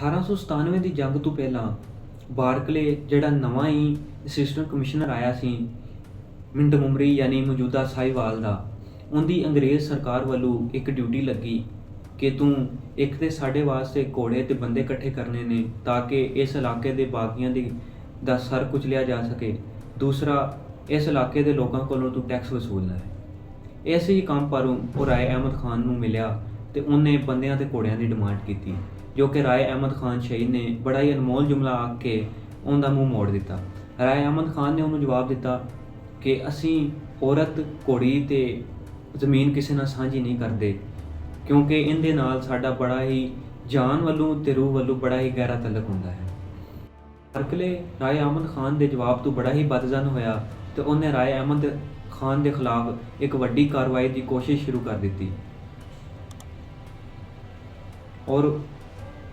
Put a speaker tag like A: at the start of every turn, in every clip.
A: 1897 ਦੀ ਜੰਗ ਤੋਂ ਪਹਿਲਾਂ ਬਾਰਕਲੇ ਜਿਹੜਾ ਨਵਾਂ ਹੀ ਅਸਿਸਟੈਂਟ ਕਮਿਸ਼ਨਰ ਆਇਆ ਸੀ, ਮਿੰਟ ਮੁਮਰੀ ਯਾਨੀ ਮੌਜੂਦਾ ਸਾਹੀਵਾਲ ਦਾ, ਉਹਦੀ ਅੰਗਰੇਜ਼ ਸਰਕਾਰ ਵੱਲੋਂ ਇੱਕ ਡਿਊਟੀ ਲੱਗੀ ਕਿ ਤੂੰ ਇੱਕ ਤੇ ਸਾਡੇ ਵਾਸਤੇ ਘੋੜੇ ਤੇ ਬੰਦੇ ਇਕੱਠੇ ਕਰਨੇ ਨੇ ਤਾਂ ਕਿ ਇਸ ਇਲਾਕੇ ਦੇ ਬਾਗੀਆਂ ਦੀ ਦਾ ਸਰ ਕੁਚਲਿਆ ਜਾ ਸਕੇ। ਦੂਸਰਾ, ਇਸ ਇਲਾਕੇ ਦੇ ਲੋਕਾਂ ਕੋਲੋਂ ਤੂੰ ਟੈਕਸ ਵਸੂਲਣਾ ਹੈ। ਇਸੇ ਹੀ ਕੰਮ ਪਰੋਂ ਉਹ ਰਾਏ ਅਹਿਮਦ ਖਾਨ ਨੂੰ ਮਿਲਿਆ ਤੇ ਉਹਨੇ ਬੰਦਿਆਂ ਤੇ ਘੋੜਿਆਂ ਦੀ ਡਿਮਾਂਡ ਕੀਤੀ। ਜੋ ਕਿ ਰਾਏ ਅਹਿਮਦ ਖਾਨ ਸ਼ਹੀਦ ਨੇ ਬੜਾ ਹੀ ਅਨਮੋਲ ਜੁਮਲਾ ਆ ਕੇ ਉਹਦਾ ਮੂੰਹ ਮੋੜ ਦਿੱਤਾ। ਰਾਏ ਅਹਿਮਦ ਖਾਨ ਨੇ ਉਹਨੂੰ ਜਵਾਬ ਦਿੱਤਾ ਕਿ ਅਸੀਂ ਔਰਤ, ਘੋੜੀ ਤੇ ਜ਼ਮੀਨ ਕਿਸੇ ਨਾਲ ਸਾਂਝੀ ਨਹੀਂ ਕਰਦੇ, ਕਿਉਂਕਿ ਇਹਦੇ ਨਾਲ ਸਾਡਾ ਬੜਾ ਹੀ ਜਾਨ ਵੱਲੋਂ ਤੇ ਰੂਹ ਵੱਲੋਂ ਬੜਾ ਹੀ ਗਹਿਰਾ ਤਲਕ ਹੁੰਦਾ ਹੈ। ਅਰਕਲੇ ਰਾਏ ਅਹਿਮਦ ਖਾਨ ਦੇ ਜਵਾਬ ਤੋਂ ਬੜਾ ਹੀ ਬਦਜ਼ਨ ਹੋਇਆ ਤੇ ਉਹਨੇ ਰਾਏ ਅਹਿਮਦ ਖਾਨ ਦੇ ਖਿਲਾਫ ਇੱਕ ਵੱਡੀ ਕਾਰਵਾਈ ਦੀ ਕੋਸ਼ਿਸ਼ ਸ਼ੁਰੂ ਕਰ ਦਿੱਤੀ। ਔਰ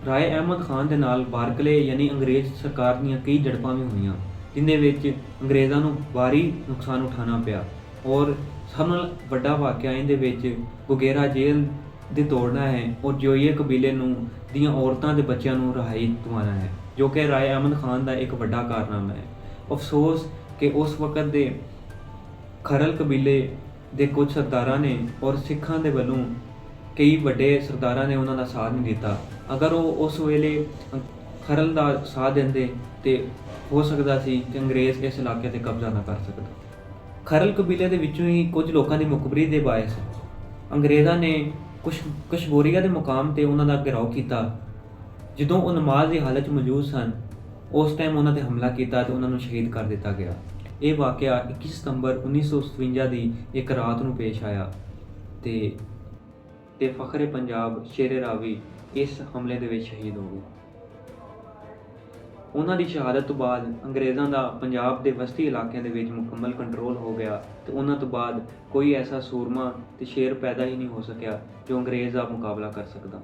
A: ਰਾਏ ਅਹਿਮਦ ਖਾਨ ਦੇ ਨਾਲ ਬਾਰਕਲੇ ਯਾਨੀ ਅੰਗਰੇਜ਼ ਸਰਕਾਰ ਦੀਆਂ ਕਈ ਝੜਪਾਂ ਵੀ ਹੋਈਆਂ ਜਿਨ੍ਹਾਂ ਵਿੱਚ ਅੰਗਰੇਜ਼ਾਂ ਨੂੰ ਭਾਰੀ ਨੁਕਸਾਨ ਉਠਾਉਣਾ ਪਿਆ ਔਰ ਸਭ ਨਾਲ ਵੱਡਾ ਵਾਕਿਆ ਇਹਦੇ ਵਿੱਚ ਗੁਗੇਰਾ ਜੇਲ੍ਹ ਦੇ ਤੋੜਨਾ ਹੈ ਔਰ ਜੋਈਏ ਕਬੀਲੇ ਨੂੰ ਦੀਆਂ ਔਰਤਾਂ ਤੇ ਬੱਚਿਆਂ ਨੂੰ ਰਹਾਈ ਦਿਵਾਉਣਾ ਹੈ, ਜੋ ਕਿ ਰਾਏ ਅਹਿਮਦ ਖਾਨ ਦਾ ਇੱਕ ਵੱਡਾ ਕਾਰਨਾਮਾ ਹੈ। ਅਫਸੋਸ ਕਿ ਉਸ ਵਕਤ ਦੇ ਖਰਲ ਕਬੀਲੇ ਦੇ ਕੁਝ ਸਰਦਾਰਾਂ ਨੇ ਔਰ ਸਿੱਖਾਂ ਦੇ ਵੱਲੋਂ ਕਈ ਵੱਡੇ ਸਰਦਾਰਾਂ ਨੇ ਉਹਨਾਂ ਦਾ ਸਾਥ ਨਹੀਂ ਦਿੱਤਾ। ਅਗਰ ਉਹ ਉਸ ਵੇਲੇ ਖਰਲ ਦਾ ਸਾਥ ਦਿੰਦੇ ਤੇ ਹੋ ਸਕਦਾ ਸੀ ਕਿ ਅੰਗਰੇਜ਼ ਇਸ ਇਲਾਕੇ ਤੇ ਕਬਜ਼ਾ ਨਾ ਕਰ ਸਕਦਾ। ਖਰਲ ਕਬੀਲੇ ਦੇ ਵਿੱਚੋਂ ਹੀ ਕੁਝ ਲੋਕਾਂ ਦੀ ਮੁਖਬਰੀ ਦੇ ਬਾਇਸ ਅੰਗਰੇਜ਼ਾਂ ਨੇ ਕੁਝ ਕਸ਼ਬੋਰੀਆ ਦੇ ਮੁਕਾਮ ਤੇ ਉਹਨਾਂ ਦਾ ਘਿਰਾਓ ਕੀਤਾ। ਜਦੋਂ ਉਹ ਨਮਾਜ਼ ਦੀ ਹਾਲਤ 'ਚ ਮੌਜੂਦ ਸਨ, ਉਸ ਟਾਈਮ ਉਹਨਾਂ ਤੇ ਹਮਲਾ ਕੀਤਾ ਤੇ ਉਹਨਾਂ ਨੂੰ ਸ਼ਹੀਦ ਕਰ ਦਿੱਤਾ ਗਿਆ। ਇਹ ਵਾਕਿਆ 21 ਸਤੰਬਰ 1957 ਦੀ ਇੱਕ ਰਾਤ ਨੂੰ ਪੇਸ਼ ਆਇਆ ਤੇ ਤੇ ਫਖਰੇ ਪੰਜਾਬ ਸ਼ੇਰੇ ਰਾਵੀ ਇਸ ਹਮਲੇ ਦੇ ਵਿੱਚ ਸ਼ਹੀਦ ਹੋ ਗਏ। ਉਹਨਾਂ ਦੀ ਸ਼ਹਾਦਤ ਤੋਂ ਬਾਅਦ ਅੰਗਰੇਜ਼ਾਂ ਦਾ ਪੰਜਾਬ ਦੇ ਵਸਤੀ ਇਲਾਕਿਆਂ ਦੇ ਵਿੱਚ ਮੁਕੰਮਲ ਕੰਟਰੋਲ ਹੋ ਗਿਆ ਤੇ ਉਹਨਾਂ ਤੋਂ ਬਾਅਦ ਕੋਈ ਐਸਾ ਸੂਰਮਾ ਤੇ ਸ਼ੇਰ ਪੈਦਾ ਹੀ ਨਹੀਂ ਹੋ ਸਕਿਆ ਜੋ ਅੰਗਰੇਜ਼ ਦਾ ਮੁਕਾਬਲਾ ਕਰ ਸਕਦਾ।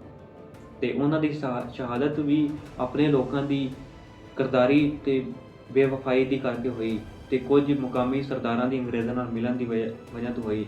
A: ਤੇ ਉਹਨਾਂ ਦੀ ਸ਼ਹਾ- ਸ਼ਹਾਦਤ ਵੀ ਆਪਣੇ ਲੋਕਾਂ ਦੀ ਕਰਦਾਰੀ ਤੇ ਬੇਵਫਾਈ ਦੀ ਕਰਕੇ ਹੋਈ ਤੇ ਕੁਝ ਮੁਕਾਮੀ ਸਰਦਾਰਾਂ ਦੀ ਅੰਗਰੇਜ਼ਾਂ ਨਾਲ ਮਿਲਣ ਦੀ ਵਜ੍ਹਾ ਵਜ੍ਹਾ ਤੋਂ ਹੋਈ।